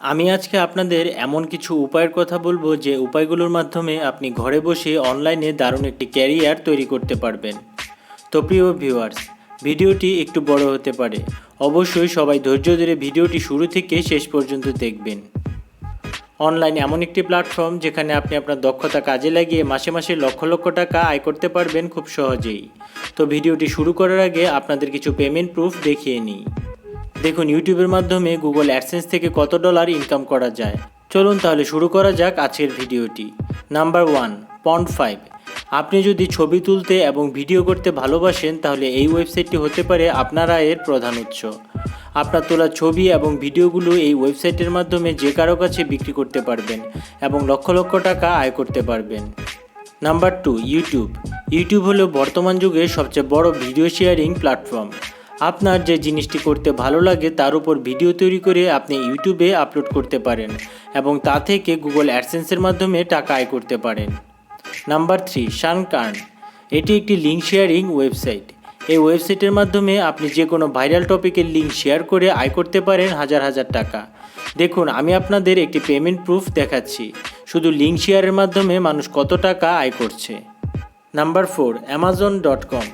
আমি আজকে আপনাদের এমন কিছু উপায়ের কথা বলব যে উপায়গুলোর মাধ্যমে আপনি ঘরে বসে অনলাইনে দারুণ একটি ক্যারিয়ার তৈরি করতে পারবেন। তো প্রিয় ভিউয়ার্স ভিডিওটি একটু বড় হতে পারে। অবশ্যই সবাই ধৈর্য ধরে ভিডিওটি শুরু থেকে শেষ পর্যন্ত দেখবেন। অনলাইন এমন একটি প্ল্যাটফর্ম যেখানে আপনি আপনার দক্ষতা কাজে লাগিয়ে মাসে মাসে লক্ষ লক্ষ টাকা আয় করতে পারবেন খুব সহজেই। তো ভিডিওটি শুরু করার আগে আপনাদের কিছু পেমেন্ট প্রুফ দেখিয়ে নিই। দেখুন ইউটিউবের মাধ্যমে গুগল অ্যাডসেন্স থেকে কত ডলার ইনকাম করা যায়। চলুন তাহলে শুরু করা যাক আজকের ভিডিওটি। নাম্বার ওয়ান পন্ড ফাইভ আপনি যদি ছবি তুলতে এবং ভিডিও করতে ভালোবাসেন, তাহলে এই ওয়েবসাইটটি হতে পারে আপনার আয়ের প্রধান উৎস। আপনার তোলা ছবি এবং ভিডিওগুলো এই ওয়েবসাইটের মাধ্যমে যে কারও কাছে বিক্রি করতে পারবেন এবং লক্ষ লক্ষ টাকা আয় করতে পারবেন। নাম্বার টু ইউটিউব ইউটিউব হলো বর্তমান যুগের সবচেয়ে বড় ভিডিও শেয়ারিং প্ল্যাটফর্ম আপনার যে জিনিসটি করতে ভালো লাগে তার উপর ভিডিও তৈরি করে আপনি ইউটিউবে আপলোড করতে পারেন এবং তা থেকে গুগল অ্যাডসেন্সের মাধ্যমে টাকা আয় করতে পারেন। নাম্বার থ্রি, শানকার্ন। এটি একটি লিঙ্ক শেয়ারিং ওয়েবসাইট। এই ওয়েবসাইটের মাধ্যমে আপনি যে কোনো ভাইরাল টপিকের লিঙ্ক শেয়ার করে আয় করতে পারেন হাজার হাজার টাকা। দেখুন, আমি আপনাদের একটি পেমেন্ট প্রুফ দেখাচ্ছি। শুধু লিঙ্ক শেয়ারের মাধ্যমে মানুষ কত টাকা আয় করছে। Number four, Amazon dot com.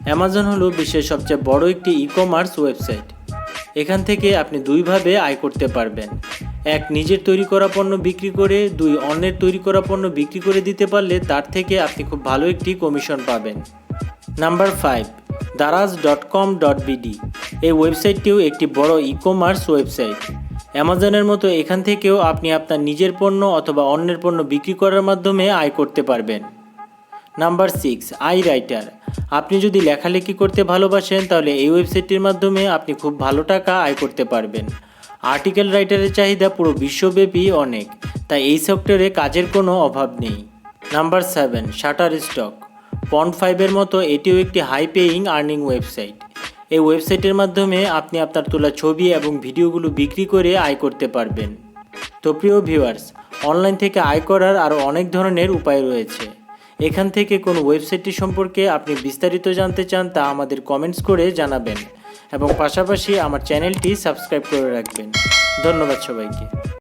Amazon হলো বিশ্বের সবচেয়ে বড় একটি ই কমার্স ওয়েবসাইট এখান থেকে আপনি দুইভাবে আয় করতে পারবেন। এক, নিজের তৈরি করা পণ্য বিক্রি করে, দুই, অন্যের তৈরি করা পণ্য বিক্রি করে দিতে পারলে তার থেকে আপনি খুব ভালো একটি কমিশন পাবেন। Number five Daraz dot com dot BD. এই ওয়েবসাইটটিও একটি বড় ই কমার্স ওয়েবসাইট অ্যামাজনের মতো এখান থেকেও আপনি আপনার নিজের পণ্য অথবা অন্যের পণ্য বিক্রি করার মাধ্যমে আয় করতে পারবেন। Number six, iWriter. আপনি যদি লেখালেখি করতে ভালোবাসেন, তাহলে এই ওয়েবসাইটটির মাধ্যমে আপনি খুব ভালো টাকা আয় করতে পারবেন। আর্টিকেল রাইটারের চাহিদা পুরো বিশ্বব্যাপী অনেক, তাই এই সেক্টরে কাজের কোনো অভাব নেই। Number seven, Shutterstock. পন্ড ফাইভের মতো এটিও একটি হাই পেইং আর্নিং ওয়েবসাইট। এই ওয়েবসাইটের মাধ্যমে আপনি আপনার তোলা ছবি এবং ভিডিওগুলো বিক্রি করে আয় করতে পারবেন। তো প্রিয় ভিউয়ার্স, অনলাইন থেকে আয় করার আরও অনেক ধরনের উপায় রয়েছে। এখান থেকে কোন ওয়েবসাইটটি সম্পর্কে আপনি বিস্তারিত জানতে চান তা আমাদের কমেন্টস করে জানাবেন এবং পাশাপাশি আমার চ্যানেলটি সাবস্ক্রাইব করে রাখবেন। ধন্যবাদ সবাইকে।